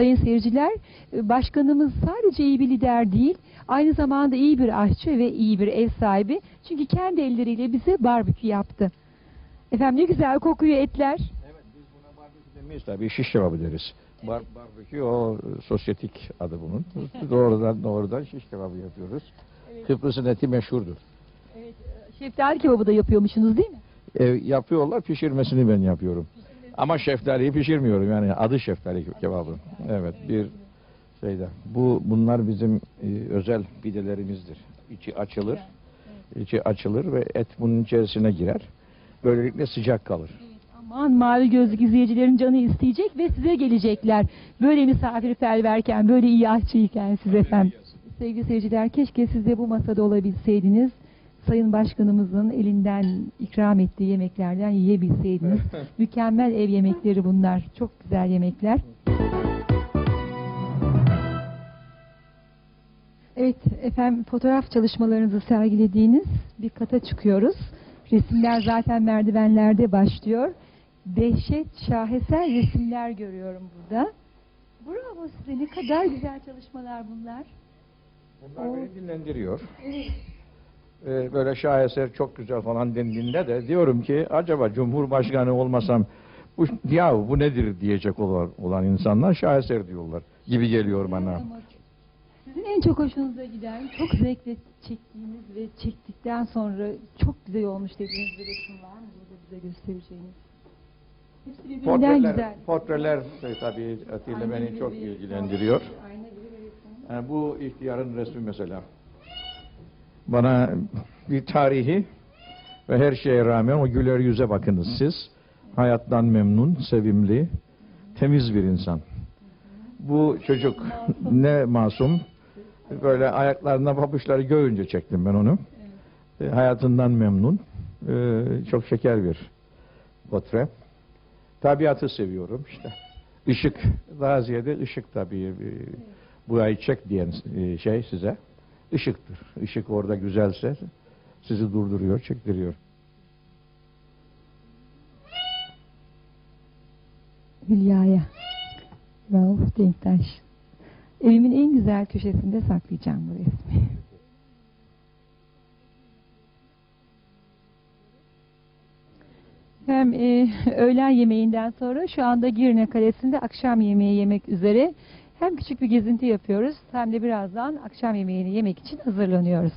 sayın seyirciler. E, Başkanımız sadece iyi bir lider değil, aynı zamanda iyi bir aşçı ve iyi bir ev sahibi. Çünkü kendi elleriyle bize barbekü yaptı. Efendim ne güzel kokuyor etler. Evet biz buna barbekü demeyiz tabii şiş kebabı deriz. Bar, barbekü o e, sosyetik adı bunun. doğrudan doğrudan şiş kebabı yapıyoruz. Kıbrıs'ın eti meşhurdur. Evet, e, şeftali kebabı da yapıyormuşsunuz değil mi? E, yapıyorlar pişirmesini ben yapıyorum. Ama şeftaliyi pişirmiyorum yani adı şeftali kebabı. Evet bir şeyde. Bu bunlar bizim e, özel pidelerimizdir. İçi açılır. içi açılır ve et bunun içerisine girer. Böylelikle sıcak kalır. Aman mavi gözlük izleyicilerin canı isteyecek ve size gelecekler. Böyle misafirperverken, böyle iyi aşçıyken siz efendim. Sevgili seyirciler keşke siz de bu masada olabilseydiniz. Sayın Başkanımızın elinden ikram ettiği yemeklerden yiyebilseydiniz. Mükemmel ev yemekleri bunlar. Çok güzel yemekler. Evet efendim fotoğraf çalışmalarınızı sergilediğiniz bir kata çıkıyoruz. Resimler zaten merdivenlerde başlıyor. Dehşet şaheser resimler görüyorum burada. Bravo size ne kadar güzel çalışmalar bunlar. Bunlar beni dinlendiriyor. Ee, böyle şaheser çok güzel falan dendiğinde de diyorum ki acaba Cumhurbaşkanı olmasam bu ya bu nedir diyecek olan, olan insanlar şaheser diyorlar gibi geliyor bana. Sizin en çok hoşunuza giden, çok zevkle çektiğiniz ve çektikten sonra çok güzel olmuş dediğiniz bir resim var mı burada bize göstereceğiniz? Hepsi birbirinden Portreler, güzel. portreler tabii Atilla beni çok ilgilendiriyor. Ayna gibi bir resim. Yani bu ihtiyarın resmi mesela. Bana bir tarihi ve her şeye rağmen o güler yüze bakınız siz. Hayattan memnun, sevimli, temiz bir insan. Bu çocuk ne masum. Böyle ayaklarına pabuçları görünce çektim ben onu. E, hayatından memnun. E, çok şeker bir portre. Tabiatı seviyorum işte. Işık, daha ziyade ışık tabii. E, burayı çek diyen e, şey size ışıktır. Işık orada güzelse sizi durduruyor, çektiriyor. Hülya'ya. Rauf Denktaş. Evimin en güzel köşesinde saklayacağım bu resmi. Hem e, öğlen yemeğinden sonra şu anda Girne Kalesi'nde akşam yemeği yemek üzere hem küçük bir gezinti yapıyoruz hem de birazdan akşam yemeğini yemek için hazırlanıyoruz.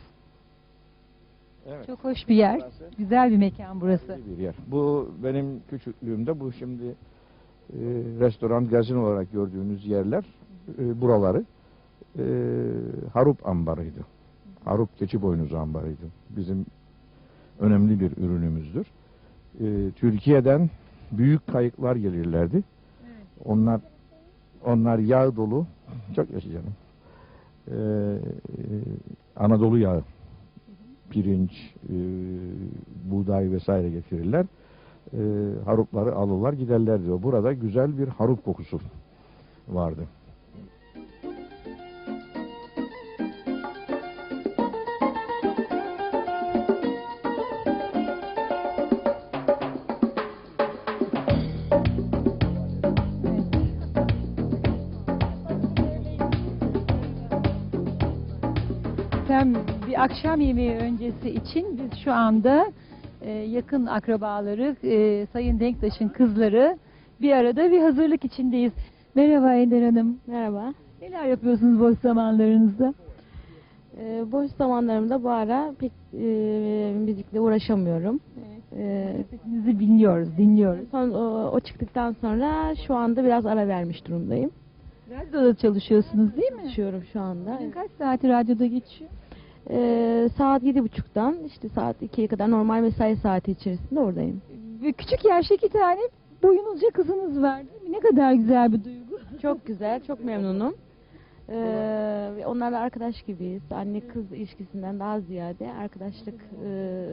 Evet. Çok hoş bir yer. Burası Güzel bir mekan burası. bir yer. Bu benim küçüklüğümde bu şimdi e, restoran, gazino olarak gördüğünüz yerler e, buraları e, harup ambarıydı. Harup keçi boynuzu ambarıydı. Bizim önemli bir ürünümüzdür. E, Türkiye'den büyük kayıklar gelirlerdi. Onlar onlar yağ dolu. Çok yaşa canım. E, e, Anadolu yağı. Pirinç, e, buğday vesaire getirirler. E, harupları alırlar giderler diyor. Burada güzel bir harup kokusu vardı. Hem bir akşam yemeği öncesi için biz şu anda e, yakın akrabaları, e, Sayın Denktaş'ın kızları bir arada bir hazırlık içindeyiz. Merhaba Ender Hanım. Merhaba. Neler yapıyorsunuz boş zamanlarınızda? Ee, boş zamanlarımda bu ara pek e, müzikle uğraşamıyorum. Ee, Sesinizi dinliyoruz, dinliyoruz. son o, o çıktıktan sonra şu anda biraz ara vermiş durumdayım. Radyoda çalışıyorsunuz değil mi? Çalışıyorum şu anda. Kaç saati radyoda geçiyor? Ee, saat yedi buçuktan işte saat 2'ye kadar normal mesai saati içerisinde oradayım. Ve küçük yaşta iki tane boyunuzca kızınız var değil mi? Ne kadar güzel bir duygu. Çok güzel, çok memnunum. Ee, onlarla arkadaş gibiyiz. Anne kız ilişkisinden daha ziyade arkadaşlık e,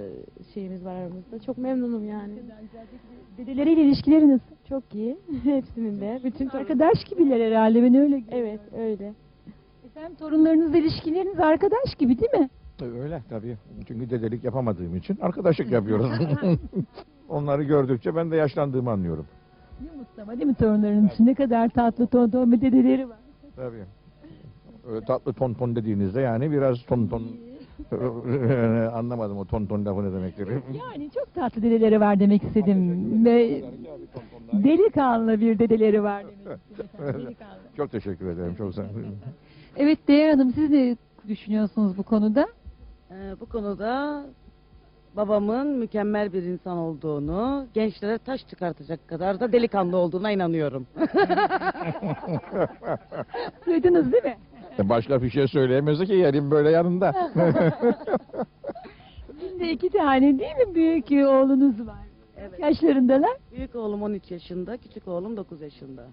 şeyimiz var aramızda. Çok memnunum yani. Dedeleriyle ilişkileri nasıl? Çok iyi. Hepsinin de. Bütün Arkadaş gibiler herhalde ben öyle görüyorum. Evet, öyle. Efendim torunlarınızla ilişkileriniz arkadaş gibi değil mi? E, Öyle tabii. Çünkü dedelik yapamadığım için arkadaşlık yapıyoruz. Onları gördükçe ben de yaşlandığımı anlıyorum. Ne mutlu ama değil mi torunların için? Ne kadar tatlı ton ton bir dedeleri var. Tabii. Öyle tatlı ton ton dediğinizde yani biraz ton ton anlamadım o ton ton lafı ne demektir. Yani çok tatlı dedeleri var demek istedim. Ve delikanlı bir dedeleri var demek istedim. efendim, Delikanlı. Çok teşekkür ederim. Çok sağ olun. Evet Değer Hanım siz ne düşünüyorsunuz bu konuda? Ee, bu konuda babamın mükemmel bir insan olduğunu, gençlere taş çıkartacak kadar da delikanlı olduğuna inanıyorum. Duydunuz değil mi? Başka bir şey söyleyemezdi ki yerim böyle yanında. Şimdi iki tane değil mi büyük oğlunuz var? Evet. Yaşlarındalar. Büyük oğlum 13 yaşında, küçük oğlum 9 yaşında.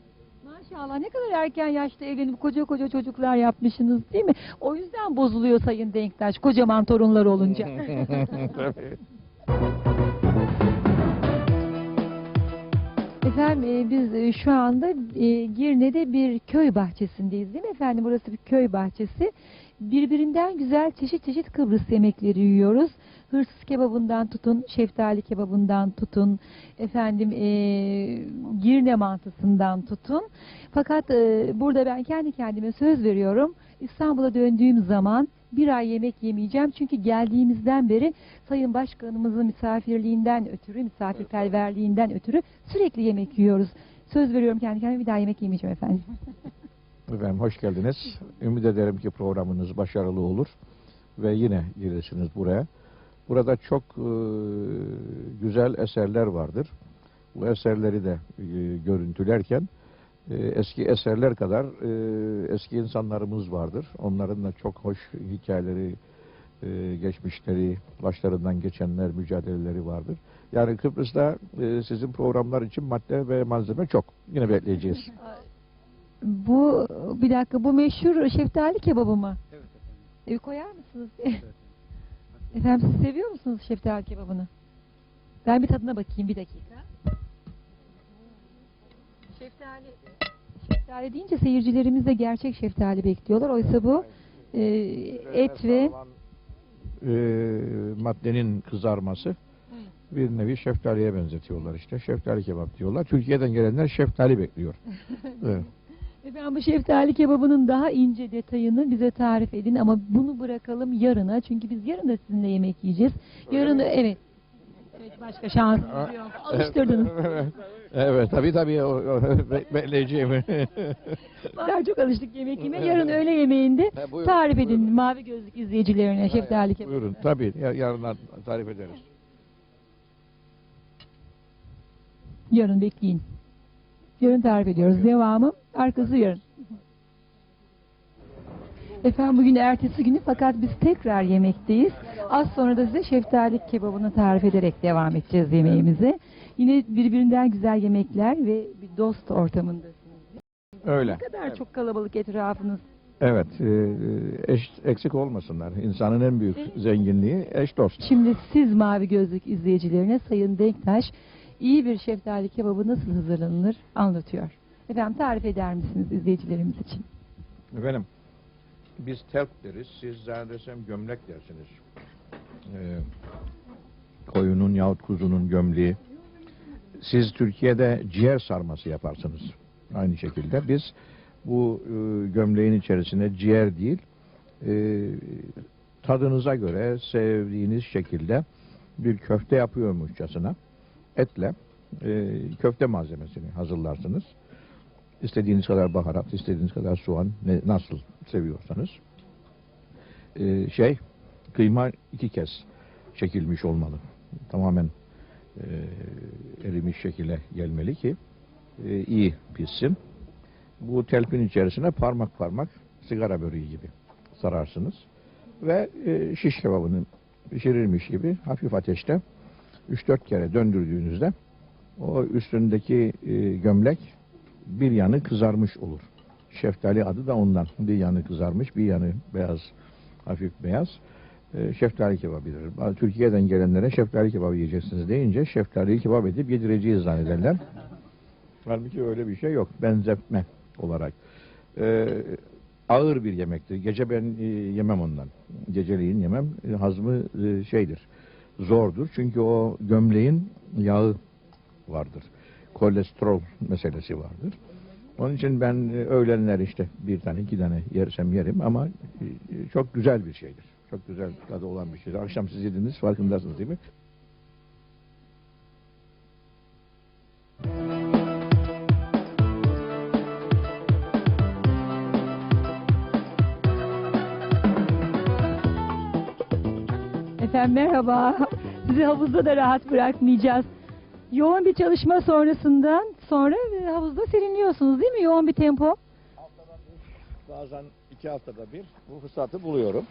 Maşallah ne kadar erken yaşta evlenip koca koca çocuklar yapmışsınız değil mi? O yüzden bozuluyor Sayın Denktaş kocaman torunlar olunca. Tabii. Efendim e, biz e, şu anda e, Girne'de bir köy bahçesindeyiz değil mi efendim? Burası bir köy bahçesi. Birbirinden güzel çeşit çeşit Kıbrıs yemekleri yiyoruz. Hırsız kebabından tutun, şeftali kebabından tutun, efendim e, Girne mantısından tutun. Fakat e, burada ben kendi kendime söz veriyorum. İstanbul'a döndüğüm zaman bir ay yemek yemeyeceğim. Çünkü geldiğimizden beri Sayın Başkanımızın misafirliğinden ötürü, misafirperverliğinden ötürü sürekli yemek yiyoruz. Söz veriyorum kendi kendime bir daha yemek yemeyeceğim efendim. Efendim hoş geldiniz. Ümit ederim ki programınız başarılı olur ve yine gelirsiniz buraya. Burada çok e, güzel eserler vardır. Bu eserleri de e, görüntülerken eski eserler kadar e, eski insanlarımız vardır. Onların da çok hoş hikayeleri, e, geçmişleri, başlarından geçenler, mücadeleleri vardır. Yani Kıbrıs'ta e, sizin programlar için madde ve malzeme çok. Yine bekleyeceğiz. Bu bir dakika bu meşhur şeftali kebabı mı? Evet efendim. koyar mısınız? efendim siz seviyor musunuz şeftali kebabını? Ben bir tadına bakayım bir dakika. Şeftali şeftali deyince seyircilerimiz de gerçek şeftali bekliyorlar. Oysa bu e, et ve e, maddenin kızarması bir nevi şeftaliye benzetiyorlar işte. Şeftali kebap diyorlar. Türkiye'den gelenler şeftali bekliyor. evet. Efendim bu şeftali kebabının daha ince detayını bize tarif edin ama bunu bırakalım yarına. Çünkü biz yarın da sizinle yemek yiyeceğiz. Yarın evet. Evet başka şansımız yok. Alıştırdınız. evet tabii tabii o, o, be- bekleyeceğim. Daha çok alıştık yemek yemeye. Yarın öğle yemeğinde Ha, buyurun, tarif edin buyurun. mavi gözlük izleyicilerine şeftali kebabı. Buyurun tabii ya- yarından tarif ederiz. Yarın bekleyin. Yarın tarif ediyoruz. Devamı arkası yarın. Efendim bugün ertesi günü fakat biz tekrar yemekteyiz. Az sonra da size şeftali kebabını tarif ederek devam edeceğiz yemeğimize. Yine birbirinden güzel yemekler ve bir dost ortamındasınız. Öyle. Ne kadar çok kalabalık etrafınız. Evet, e, eş, eksik olmasınlar. İnsanın en büyük zenginliği eş dost. Şimdi siz mavi gözlük izleyicilerine Sayın Denktaş iyi bir şeftali kebabı nasıl hazırlanır anlatıyor. Efendim tarif eder misiniz izleyicilerimiz için? Efendim, biz telp deriz, siz zannedersem gömlek dersiniz. Ee, koyunun yahut kuzunun gömleği. Siz Türkiye'de ciğer sarması yaparsınız. Aynı şekilde biz bu e, gömleğin içerisine ciğer değil, e, tadınıza göre sevdiğiniz şekilde bir köfte yapıyormuşçasına etle e, köfte malzemesini hazırlarsınız. İstediğiniz kadar baharat, istediğiniz kadar soğan, ne, nasıl seviyorsanız. Ee, şey, kıyma iki kez çekilmiş olmalı. Tamamen e, erimiş şekilde gelmeli ki e, iyi pişsin. Bu telpin içerisine parmak parmak sigara böreği gibi sararsınız. Ve e, şiş kebabını pişirilmiş gibi hafif ateşte 3-4 kere döndürdüğünüzde o üstündeki e, gömlek bir yanı kızarmış olur. Şeftali adı da ondan. Bir yanı kızarmış, bir yanı beyaz, hafif beyaz. E, şeftali kebabıdır. Türkiye'den gelenlere şeftali kebabı yiyeceksiniz deyince şeftaliyi kebap edip yedireceğiz zannederler. Halbuki öyle bir şey yok. Benzetme olarak. E, ağır bir yemektir. Gece ben e, yemem ondan. Geceliğin yemem. E, hazmı e, şeydir. Zordur. Çünkü o gömleğin yağı vardır. Kolesterol meselesi vardır. Onun için ben e, öğlenler işte bir tane iki tane yersem yerim ama e, çok güzel bir şeydir. Çok güzel tadı olan bir şeydir. Akşam siz yediniz farkındasınız değil mi? Efendim merhaba. Sizi havuzda da rahat bırakmayacağız. Yoğun bir çalışma sonrasından sonra e, havuzda serinliyorsunuz değil mi? Yoğun bir tempo. Bazen iki haftada bir bu fırsatı buluyorum.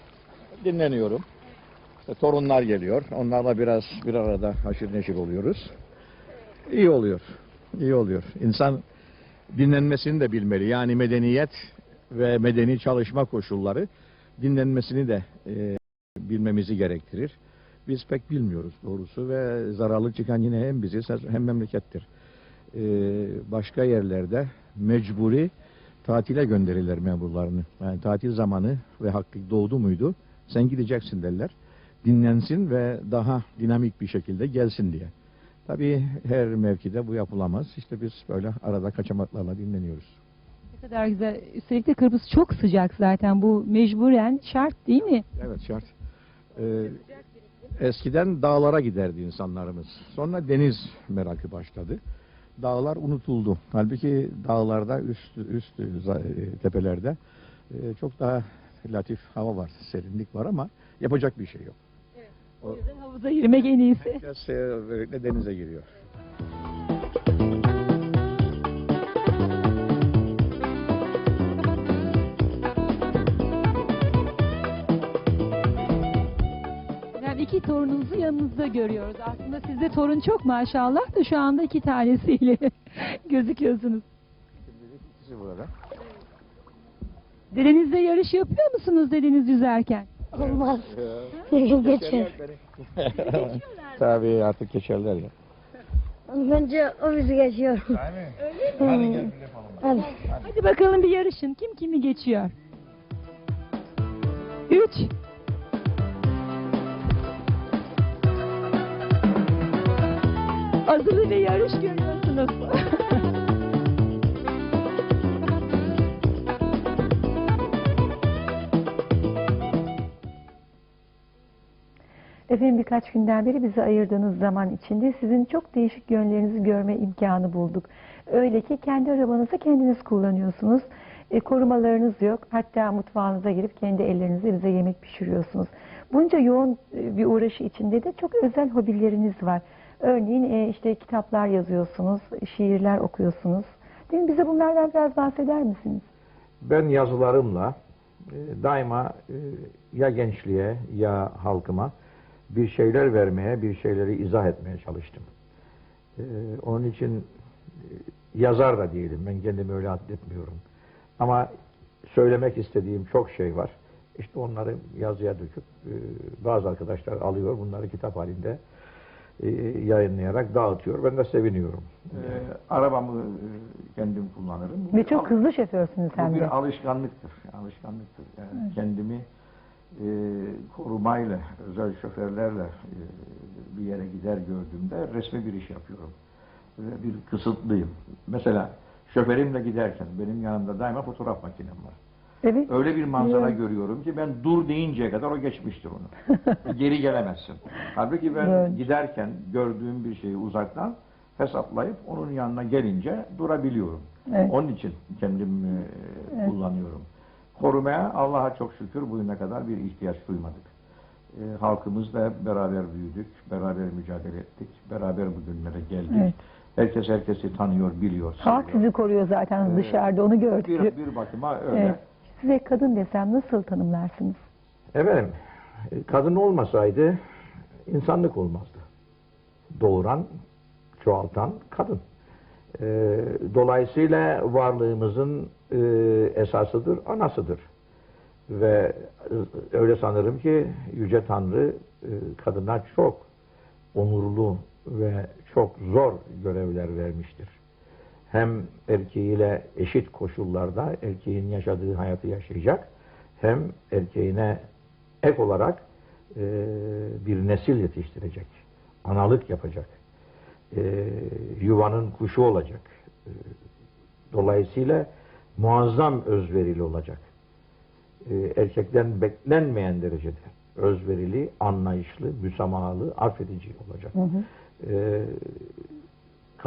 Dinleniyorum. İşte torunlar geliyor. Onlarla biraz bir arada haşır neşir oluyoruz. İyi oluyor. İyi oluyor. İnsan dinlenmesini de bilmeli. Yani medeniyet ve medeni çalışma koşulları dinlenmesini de e, bilmemizi gerektirir. Biz pek bilmiyoruz doğrusu ve zararlı çıkan yine hem biziz hem memlekettir. E, başka yerlerde mecburi tatile gönderirler memurlarını. Yani tatil zamanı ve hakkı doğdu muydu sen gideceksin derler. Dinlensin ve daha dinamik bir şekilde gelsin diye. Tabii her mevkide bu yapılamaz. İşte biz böyle arada kaçamaklarla dinleniyoruz. Ne kadar güzel. Üstelik de Kıbrıs çok sıcak zaten. Bu mecburen şart değil mi? Evet şart. Ee, eskiden dağlara giderdi insanlarımız. Sonra deniz merakı başladı. Dağlar unutuldu. Halbuki dağlarda üst üst e, tepelerde e, çok daha latif hava var, serinlik var ama yapacak bir şey yok. O yüzden havuza girmek en iyisi. Herkes e, böylelikle denize giriyor. Torununuzu yanınızda görüyoruz. Aslında sizde torun çok maşallah da şu anda iki tanesiyle gözüküyorsunuz. Şimdilik ikisi burada. Dedenizle yarış yapıyor musunuz dedeniz yüzerken? Olmaz. Geçer. Tabii artık geçerler ya. Bence o bizi geçiyor. Hadi gel bir yapalım. Hadi. Hadi bakalım bir yarışın. Kim kimi geçiyor? Üç. Azılı ve yarış görüyorsunuz. Efendim birkaç günden beri bize ayırdığınız zaman içinde sizin çok değişik yönlerinizi görme imkanı bulduk. Öyle ki kendi arabanızı kendiniz kullanıyorsunuz. E, korumalarınız yok. Hatta mutfağınıza girip kendi ellerinizle bize yemek pişiriyorsunuz. Bunca yoğun e, bir uğraşı içinde de çok özel hobileriniz var. Örneğin e, işte kitaplar yazıyorsunuz, şiirler okuyorsunuz. Değil mi? Bize bunlardan biraz bahseder misiniz? Ben yazılarımla e, daima e, ya gençliğe ya halkıma bir şeyler vermeye, bir şeyleri izah etmeye çalıştım. Onun için yazar da değilim. Ben kendimi öyle adletmiyorum. Ama söylemek istediğim çok şey var. İşte onları yazıya döküp bazı arkadaşlar alıyor. Bunları kitap halinde e, yayınlayarak dağıtıyor. Ben de seviniyorum. E, arabamı e, kendim kullanırım. Ve çok hızlı şoförsünüz Bu hem bir alışkanlıktır. Alışkanlıktır. Yani kendimi e, korumayla, özel şoförlerle e, bir yere gider gördüğümde resmi bir iş yapıyorum. Ve bir kısıtlıyım. Mesela şoförümle giderken benim yanımda daima fotoğraf makinem var. Evet. Öyle bir manzara Evet. görüyorum ki ben dur deyinceye kadar o geçmiştir onu. Geri gelemezsin. Halbuki ben Evet. giderken gördüğüm bir şeyi uzaktan hesaplayıp onun yanına gelince durabiliyorum. Evet. Onun için kendim e, Evet. kullanıyorum. Korumaya Allah'a çok şükür bugüne kadar bir ihtiyaç duymadık. E, halkımızla beraber büyüdük, beraber mücadele ettik, beraber bugünlere geldik. Evet. Herkes herkesi tanıyor, biliyor. Halk sizi koruyor zaten Evet. dışarıda onu gördük. bir, bir bakıma öyle. Evet. Size kadın desem nasıl tanımlarsınız? Efendim, e, kadın olmasaydı insanlık olmazdı. Doğuran, çoğaltan kadın. E, dolayısıyla varlığımızın e, esasıdır, anasıdır. Ve e, öyle sanırım ki Yüce Tanrı e, kadına çok onurlu ve çok zor görevler vermiştir. Hem erkeğiyle eşit koşullarda erkeğin yaşadığı hayatı yaşayacak, hem erkeğine ek olarak e, bir nesil yetiştirecek, analık yapacak. e, yuvanın kuşu olacak. E, dolayısıyla muazzam özverili olacak. E, erkekten beklenmeyen derecede özverili, anlayışlı, müsamahalı, affedici olacak. E,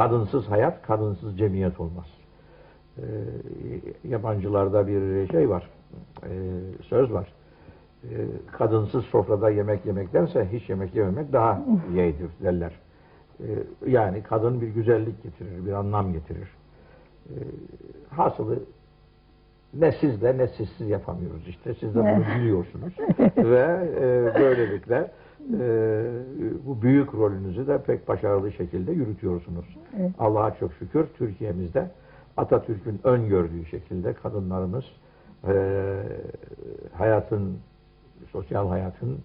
kadınsız hayat, kadınsız cemiyet olmaz. E, yabancılarda bir şey var, e, söz var. E, kadınsız sofrada yemek yemektense hiç yemek yememek daha yeğdir derler. E, yani kadın bir güzellik getirir, bir anlam getirir. E, hasılı ne siz de ne siz siz yapamıyoruz işte. Siz de bunu biliyorsunuz. Ve e, böylelikle e, bu büyük rolünüzü de pek başarılı şekilde yürütüyorsunuz. Evet. Allah'a çok şükür Türkiye'mizde Atatürk'ün öngördüğü şekilde kadınlarımız e, hayatın, sosyal hayatın,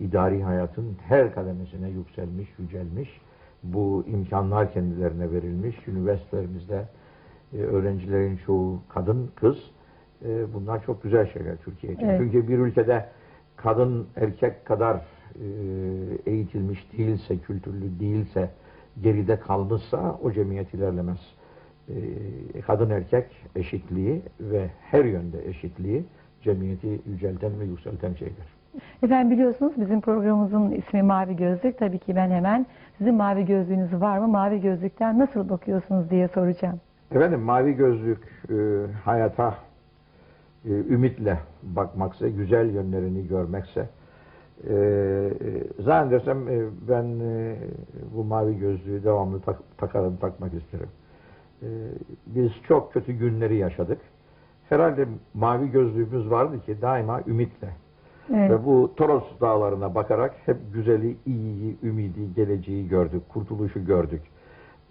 idari hayatın her kademesine yükselmiş, yücelmiş. Bu imkanlar kendilerine verilmiş. Üniversitelerimizde e, öğrencilerin çoğu kadın, kız. E, bunlar çok güzel şeyler Türkiye için. Evet. Çünkü bir ülkede kadın erkek kadar eğitilmiş değilse, kültürlü değilse, geride kalmışsa o cemiyet ilerlemez. E, kadın erkek eşitliği ve her yönde eşitliği cemiyeti yücelten ve yükselten şeydir. Efendim biliyorsunuz bizim programımızın ismi Mavi Gözlük. Tabii ki ben hemen sizin mavi gözlüğünüz var mı? Mavi gözlükten nasıl bakıyorsunuz diye soracağım. Efendim mavi gözlük e, hayata e, ümitle bakmaksa, güzel yönlerini görmekse e, e, zannedersem e, ben e, bu mavi gözlüğü devamlı tak- takarım, takmak isterim. E, biz çok kötü günleri yaşadık. Herhalde mavi gözlüğümüz vardı ki daima ümitle Evet. ve bu Toros dağlarına bakarak hep güzeli, iyiyi, ümidi, geleceği gördük, kurtuluşu gördük.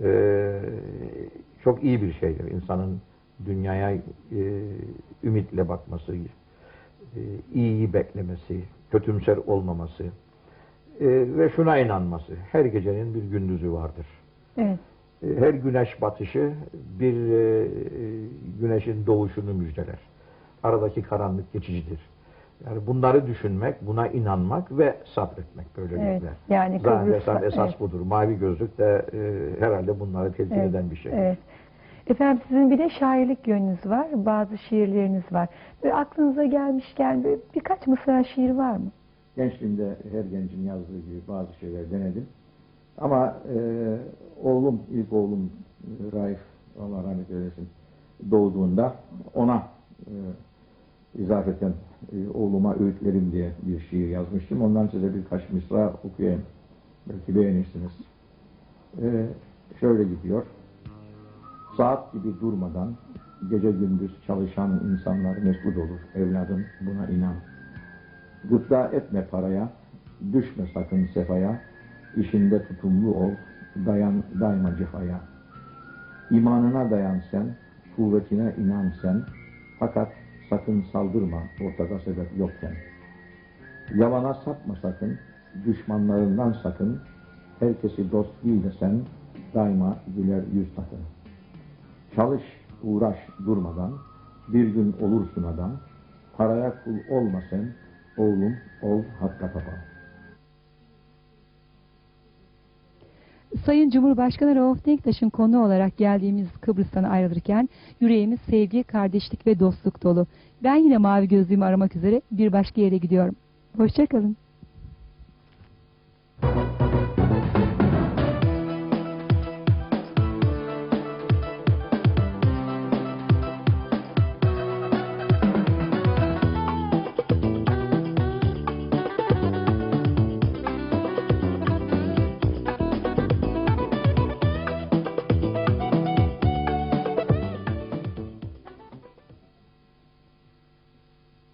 Ee, çok iyi bir şeydir insanın dünyaya e, ümitle bakması, e, iyiyi beklemesi, kötümser olmaması e, ve şuna inanması. Her gecenin bir gündüzü vardır. Evet. E, Her güneş batışı bir e, e, güneşin doğuşunu müjdeler. Aradaki karanlık geçicidir. Yani bunları düşünmek, buna inanmak ve sabretmek böylelikle. Evet. Yani Zannedersem Kıbrıs'ta- esas evet. budur. Mavi gözlük de e, herhalde bunları telkin Evet, eden bir şey. Evet. Efendim sizin bir de şairlik yönünüz var. Bazı şiirleriniz var. Böyle aklınıza gelmişken böyle birkaç mısra şiir var mı? Gençliğimde her gencin yazdığı gibi bazı şeyler denedim. Ama e, oğlum, ilk oğlum e, Raif, Allah rahmet eylesin, doğduğunda ona e, izafeten e, oğluma öğütlerim diye bir şiir yazmıştım. Ondan size birkaç mısra okuyayım. Belki beğenirsiniz. E, şöyle gidiyor. Saat gibi durmadan gece gündüz çalışan insanlar mesut olur. Evladım buna inan. Gıpta etme paraya, düşme sakın sefaya, işinde tutumlu ol, dayan daima cefaya. İmanına dayan sen, kuvvetine inan sen, fakat sakın saldırma ortada sebep yokken. Yalana sapma sakın, düşmanlarından sakın, herkesi dost bil de sen, daima güler yüz takın. Çalış, uğraş durmadan, bir gün olursun adam, paraya kul olma sen, oğlum ol hakka tapan. Sayın Cumhurbaşkanı Rauf Denktaş'ın konu olarak geldiğimiz Kıbrıs'tan ayrılırken yüreğimiz sevgi, kardeşlik ve dostluk dolu. Ben yine mavi gözlüğümü aramak üzere bir başka yere gidiyorum. Hoşçakalın.